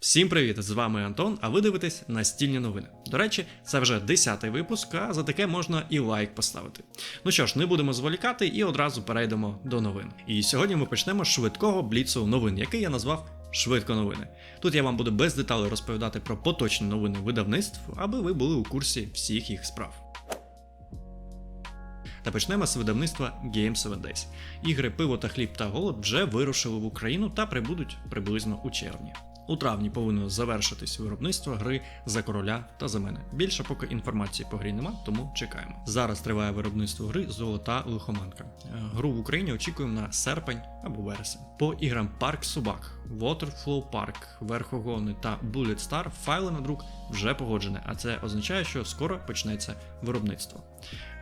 Всім привіт! З вами Антон, а ви дивитесь настільні новини. До речі, це вже 10-й випуск, а за таке можна і лайк поставити. Ну що ж, не будемо зволікати і одразу перейдемо до новин. І сьогодні ми почнемо з швидкого бліцу новин, який я назвав Швидко новини. Тут я вам буду без деталей розповідати про поточні новини видавництв, аби ви були у курсі всіх їх справ. Та почнемо з видавництва Game 7 Days. Ігри Пиво та хліб та голод вже вирушили в Україну та прибудуть приблизно у червні. У травні повинно завершитись виробництво гри за короля та за мене. Більше поки інформації по грі нема, тому чекаємо. Зараз триває виробництво гри Золота лихоманка. Е, Гру в Україні очікуємо на серпень або вересень. По іграм Парк Собак, Waterflow Park, Верхогони та Bullet Star файли на друк вже погоджені, а це означає, що скоро почнеться виробництво.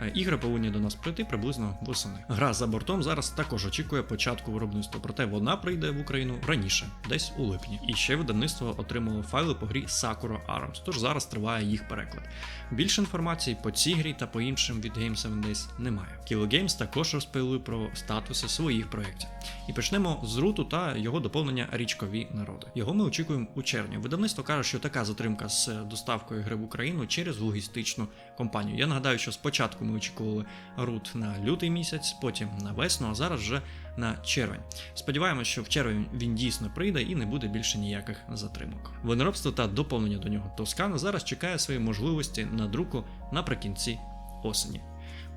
Е, Ігри повинні до нас прийти приблизно восени. Гра за бортом зараз також очікує початку виробництва, проте вона прийде в Україну раніше, десь у липні. І ще видавництво отримало файли по грі Sakura Arms, тож зараз триває їх переклад. Більше інформації по цій грі та по іншим від Game 7 Days немає. Kilo Games також розповіли про статуси своїх проєктів. І почнемо з руту та його доповнення річкові народи. Його ми очікуємо у червні. Видавництво каже, що така затримка з доставкою гри в Україну через логістичну компанію. Я нагадаю, що спочатку ми очікували рут на лютий місяць, потім на весну, а зараз вже на червень. Сподіваємось, що в червень він дійсно прийде і не буде більше ніяких затримок. Виноробство та доповнення до нього Тоскана зараз чекає свої можливості на друку наприкінці осені.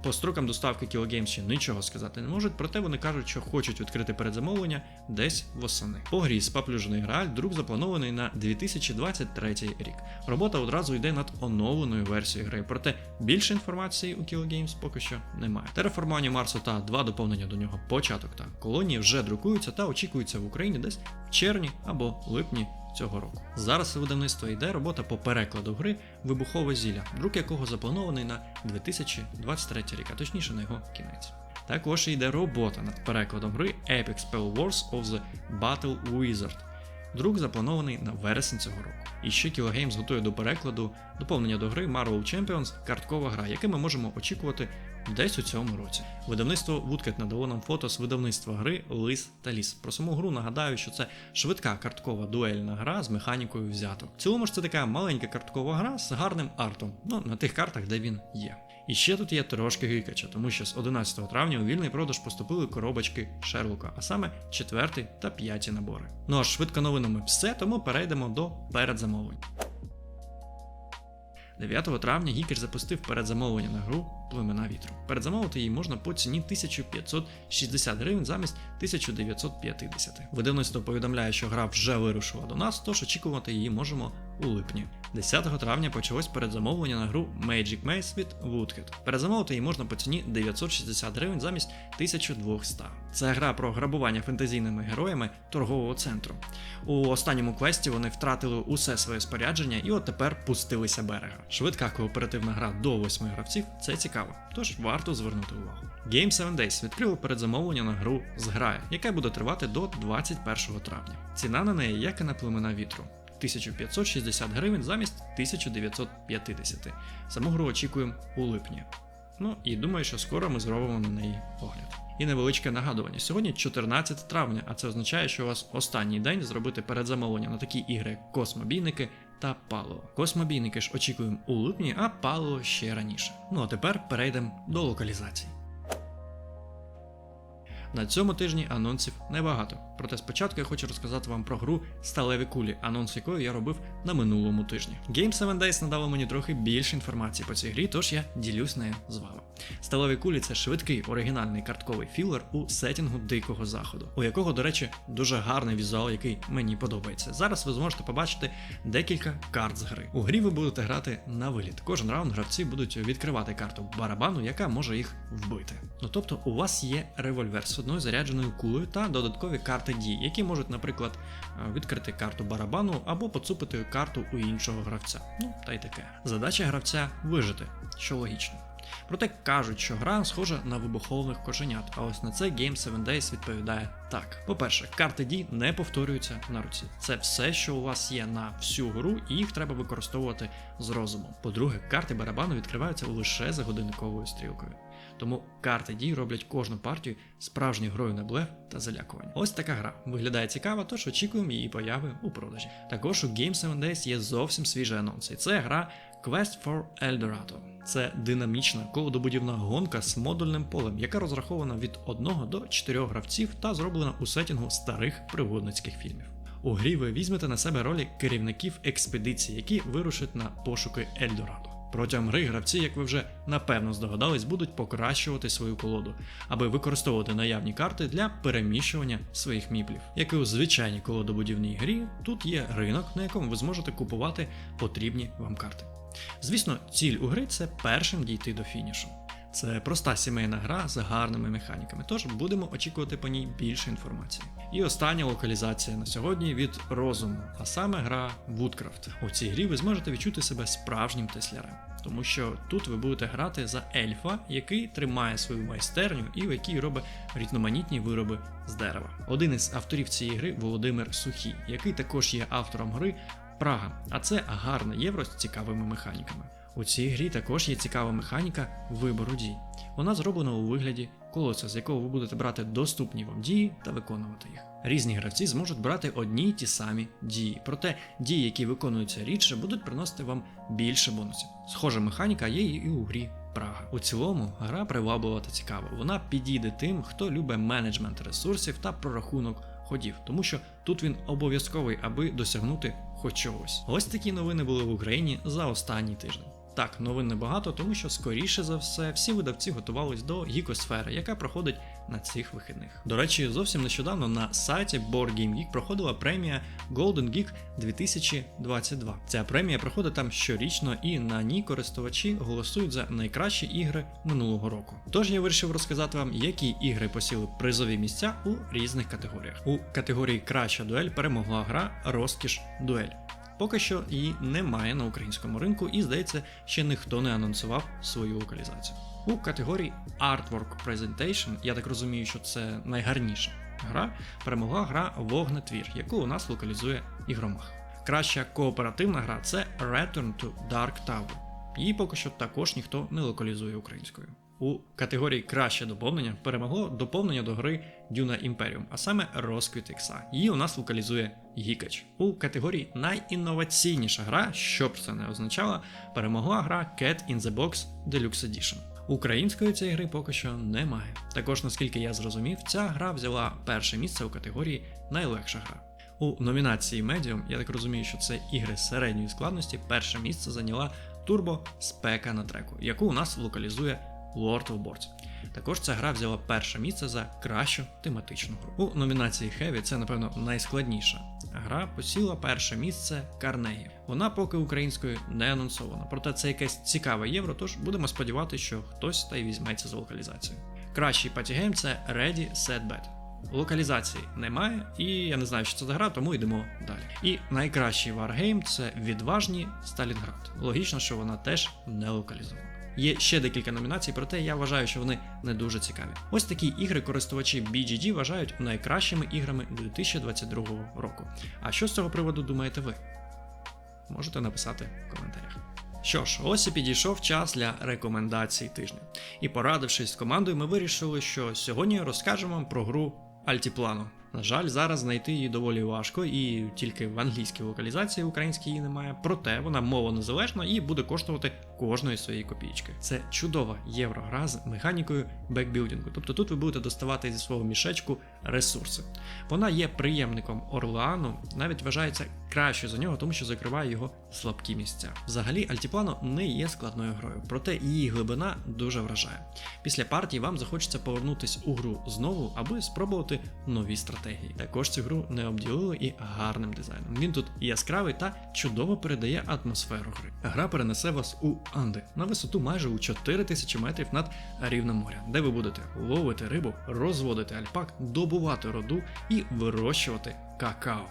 По строкам доставки Games ще нічого сказати не можуть, проте вони кажуть, що хочуть відкрити передзамовлення десь восени. По грі спаплюжений Грааль друк запланований на 2023 рік. Робота одразу йде над оновленою версією гри, проте більше інформації у Kilo Games поки що немає. Тереформування Марсу та два доповнення до нього початок та колонії вже друкуються та очікуються в Україні десь в червні або липні цього року. Зараз у видавництва йде робота по перекладу гри Вибухове зілля, друк якого запланований на 2023 рік, а точніше на його кінець. Також йде робота над перекладом гри Epic Spell Wars of the Battle Wizard. Друк запланований на вересень цього року. І ще Kilo Games готує до перекладу доповнення до гри Marvel Champions карткова гра, яке ми можемо очікувати десь у цьому році. Видавництво Woodcat надало нам фото з видавництва гри Лис та Ліс. Про саму гру нагадаю, що це швидка карткова дуельна гра з механікою взяток. В цілому ж це така маленька карткова гра з гарним артом, ну на тих картах, де він є. І ще тут є трошки гикача, тому що з 11 травня у вільний продаж поступили коробочки Шерлока, а саме 4 та 5 набори. Ну а швидко новинами все, тому перейдемо до передзамовлень. 9 травня Гікер запустив передзамовлення на гру Племена вітру. Передзамовити її можна по ціні 1560 гривень замість 1950. Видавництво повідомляє, що гра вже вирушила до нас, тож очікувати її можемо у липні. 10 травня почалось передзамовлення на гру Magic Maze від Woodhead. Передзамовити її можна по ціні 960 гривень замість 1200. Це гра про грабування фентезійними героями торгового центру. У останньому квесті вони втратили усе своє спорядження і от тепер пустилися берега. Швидка кооперативна гра до 8 гравців це цікаво, тож варто звернути увагу. Game 7 Days відкрило передзамовлення на гру Зграя, яка буде тривати до 21 травня. Ціна на неї, як і на племена вітру. 1560 гривень замість 1950. Саму гру очікуємо у липні. Ну і думаю, що скоро ми зробимо на неї огляд. І невеличке нагадування. Сьогодні 14 травня, а це означає, що у вас останній день зробити передзамовлення на такі ігри, як космобійники та паливо. Космобійники ж очікуємо у липні, а паливо ще раніше. Ну а тепер перейдемо до локалізації. На цьому тижні анонсів небагато. Проте спочатку я хочу розказати вам про гру Сталеві кулі, анонс якої я робив на минулому тижні. Game 7 Days надало мені трохи більше інформації по цій грі, тож я ділюсь нею з вами. Сталеві кулі це швидкий оригінальний картковий філер у сетінгу дикого заходу, у якого, до речі, дуже гарний візуал, який мені подобається. Зараз ви зможете побачити декілька карт з гри. У грі ви будете грати на виліт. Кожен раунд гравці будуть відкривати карту барабану, яка може їх вбити. Ну тобто, у вас є револьвер з одною зарядженою кулею та додаткові карти дій, які можуть, наприклад, е, відкрити карту барабану або поцупити карту у іншого гравця. Ну та й таке. Задача гравця вижити, що логічно. Проте кажуть, що гра схожа на вибухових кошенят, а ось на це Game 7 Days відповідає так. По-перше, карти дій не повторюються на руці. Це все, що у вас є на всю гру, і їх треба використовувати з розумом. По-друге, карти барабану відкриваються лише за годинниковою стрілкою. Тому карти дій роблять кожну партію справжньою грою на блеф та залякування. Ось така гра виглядає цікаво, тож очікуємо її появи у продажі. Також у Game 7 Days є зовсім свіжий анонс, і це гра Quest for Eldorado. Це динамічна колодобудівна гонка з модульним полем, яка розрахована від 1 до 4 гравців та зроблена у сетінгу старих пригодницьких фільмів. У грі ви візьмете на себе ролі керівників експедиції, які вирушать на пошуки Ельдорадо. Протягом гри гравці, як ви вже напевно здогадались, будуть покращувати свою колоду, аби використовувати наявні карти для переміщування своїх міплів. Як і у звичайній колодобудівній грі, тут є ринок, на якому ви зможете купувати потрібні вам карти. Звісно, ціль у гри це першим дійти до фінішу. Це проста сімейна гра з гарними механіками, тож будемо очікувати по ній більше інформації. І остання локалізація на сьогодні від розуму, а саме гра Woodcraft. У цій грі ви зможете відчути себе справжнім теслярем, тому що тут ви будете грати за ельфа, який тримає свою майстерню і в якій робить різноманітні вироби з дерева. Один із авторів цієї гри Володимир Сухій, який також є автором гри Прага, а це гарне євро з цікавими механіками. У цій грі також є цікава механіка вибору дій. Вона зроблена у вигляді колоса, з якого ви будете брати доступні вам дії та виконувати їх. Різні гравці зможуть брати одні й ті самі дії, проте дії, які виконуються рідше, будуть приносити вам більше бонусів. Схожа механіка є і у грі Прага. У цілому гра приваблива та цікава. Вона підійде тим, хто любить менеджмент ресурсів та прорахунок ходів, тому що тут він обов'язковий, аби досягнути хоч чогось. Ось такі новини були в Україні за останній тиждень. Так, новин небагато, тому що скоріше за все всі видавці готувались до гікосфери, яка проходить на цих вихідних. До речі, зовсім нещодавно на сайті Board Game Geek проходила премія Golden Geek 2022. Ця премія проходить там щорічно, і на ній користувачі голосують за найкращі ігри минулого року. Тож я вирішив розказати вам, які ігри посіли призові місця у різних категоріях. У категорії Краща дуель перемогла гра Розкіш Дуель. Поки що її немає на українському ринку, і здається, ще ніхто не анонсував свою локалізацію. У категорії Artwork Presentation, я так розумію, що це найгарніша гра, перемогла гра Вогнетвір, яку у нас локалізує ігромах. Краща кооперативна гра це Return to Dark Tower. Її поки що також ніхто не локалізує українською. У категорії краще доповнення перемогло доповнення до гри Duna Imperium, а саме Розквіт Ікса. Її у нас локалізує Гікач. У категорії найінноваційніша гра, що б це не означало, перемогла гра Cat in the Box Deluxe Edition. Української цієї гри поки що немає. Також, наскільки я зрозумів, ця гра взяла перше місце у категорії найлегша гра. У номінації Medium, я так розумію, що це ігри середньої складності, перше місце зайняла Turbo Спека на треку, яку у нас локалізує Lord of Boards. Також ця гра взяла перше місце за кращу тематичну гру. У номінації Heavy це, напевно, найскладніша. Гра посіла перше місце Карнегі. Вона поки українською не анонсована, проте це якесь цікаве євро, тож будемо сподіватися, що хтось та й візьметься за локалізацію. Кращий патігейм це Ready Set Bet. Локалізації немає, і я не знаю, що це за гра, тому йдемо далі. І найкращий варгейм це відважні Сталінград. Логічно, що вона теж не локалізована. Є ще декілька номінацій, проте я вважаю, що вони не дуже цікаві. Ось такі ігри користувачі BGG вважають найкращими іграми 2022 року. А що з цього приводу думаєте ви? Можете написати в коментарях. Що ж, ось і підійшов час для рекомендацій тижня. І порадившись з командою, ми вирішили, що сьогодні розкажемо вам про гру Альтіплану. На жаль, зараз знайти її доволі важко, і тільки в англійській локалізації українській її немає. Проте вона мова незалежна і буде коштувати кожної своєї копійки. Це чудова єврогра з механікою бекбілдингу. Тобто тут ви будете доставати зі свого мішечку ресурси. Вона є приємником Орлеану, навіть вважається кращою за нього, тому що закриває його слабкі місця. Взагалі, Альтіплано не є складною грою, проте її глибина дуже вражає. Після партії вам захочеться повернутись у гру знову, аби спробувати нові стратегії. Також цю гру не обділили і гарним дизайном. Він тут яскравий та чудово передає атмосферу гри. Гра перенесе вас у Анди на висоту майже у 4000 метрів над рівнем моря, де ви будете ловити рибу, розводити альпак, добувати роду і вирощувати какао.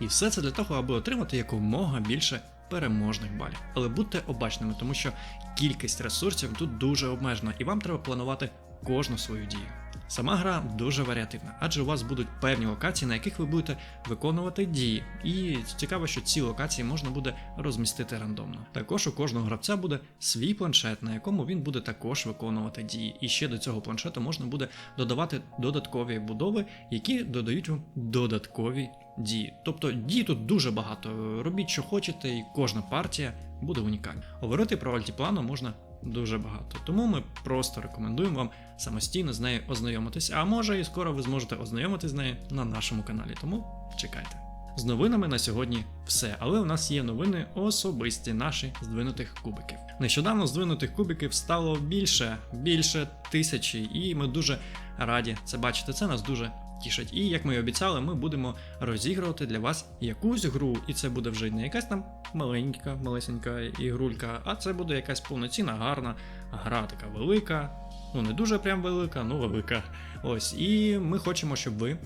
І все це для того, аби отримати якомога більше переможних балів. Але будьте обачними, тому що кількість ресурсів тут дуже обмежена, і вам треба планувати кожну свою дію. Сама гра дуже варіативна, адже у вас будуть певні локації, на яких ви будете виконувати дії. І цікаво, що ці локації можна буде розмістити рандомно. Також у кожного гравця буде свій планшет, на якому він буде також виконувати дії. І ще до цього планшету можна буде додавати додаткові будови, які додають вам додаткові дії. Тобто дій тут дуже багато. Робіть, що хочете, і кожна партія буде унікальна. Говорити про альтіплану можна дуже багато. Тому ми просто рекомендуємо вам самостійно з нею ознайомитись. А може і скоро ви зможете ознайомитись з нею на нашому каналі. Тому чекайте. З новинами на сьогодні все, але у нас є новини особисті наші здвинутих кубиків. Нещодавно здвинутих кубиків стало більше, більше тисячі, і ми дуже раді це бачити. Це нас дуже тішить. І як ми і обіцяли, ми будемо розігрувати для вас якусь гру, і це буде вже не якась там маленька, малесенька ігрулька, а це буде якась повноцінна, гарна гра, така велика. Ну не дуже прям велика, ну велика. Ось, і ми хочемо, щоб ви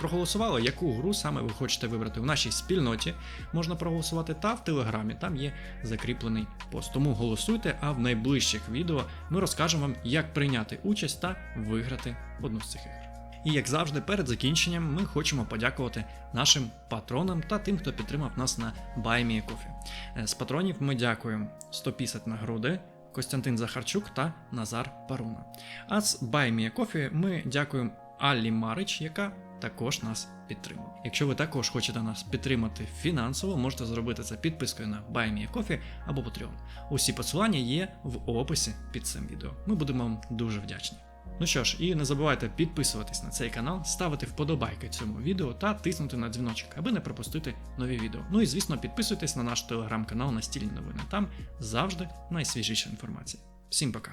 проголосували, яку гру саме ви хочете вибрати в нашій спільноті. Можна проголосувати та в телеграмі, там є закріплений пост. Тому голосуйте, а в найближчих відео ми розкажемо вам, як прийняти участь та виграти одну з цих. І як завжди, перед закінченням ми хочемо подякувати нашим патронам та тим, хто підтримав нас на BuyMeACoffee. Е, З патронів ми дякуємо 150 на груди, Костянтин Захарчук та Назар Паруна. А з BuyMeACoffee ми дякуємо Аллі Марич, яка також нас підтримує. Якщо ви також хочете нас підтримати фінансово, можете зробити це підпискою на BuyMeACoffee або Patreon. Усі посилання є в описі під цим відео. Ми будемо вам дуже вдячні. Ну що ж, і не забувайте підписуватись на цей канал, ставити вподобайки цьому відео та тиснути на дзвіночок, аби не пропустити нові відео. Ну і звісно, підписуйтесь на наш телеграм-канал Настільні новини. Там завжди найсвіжіша інформація. Всім пока.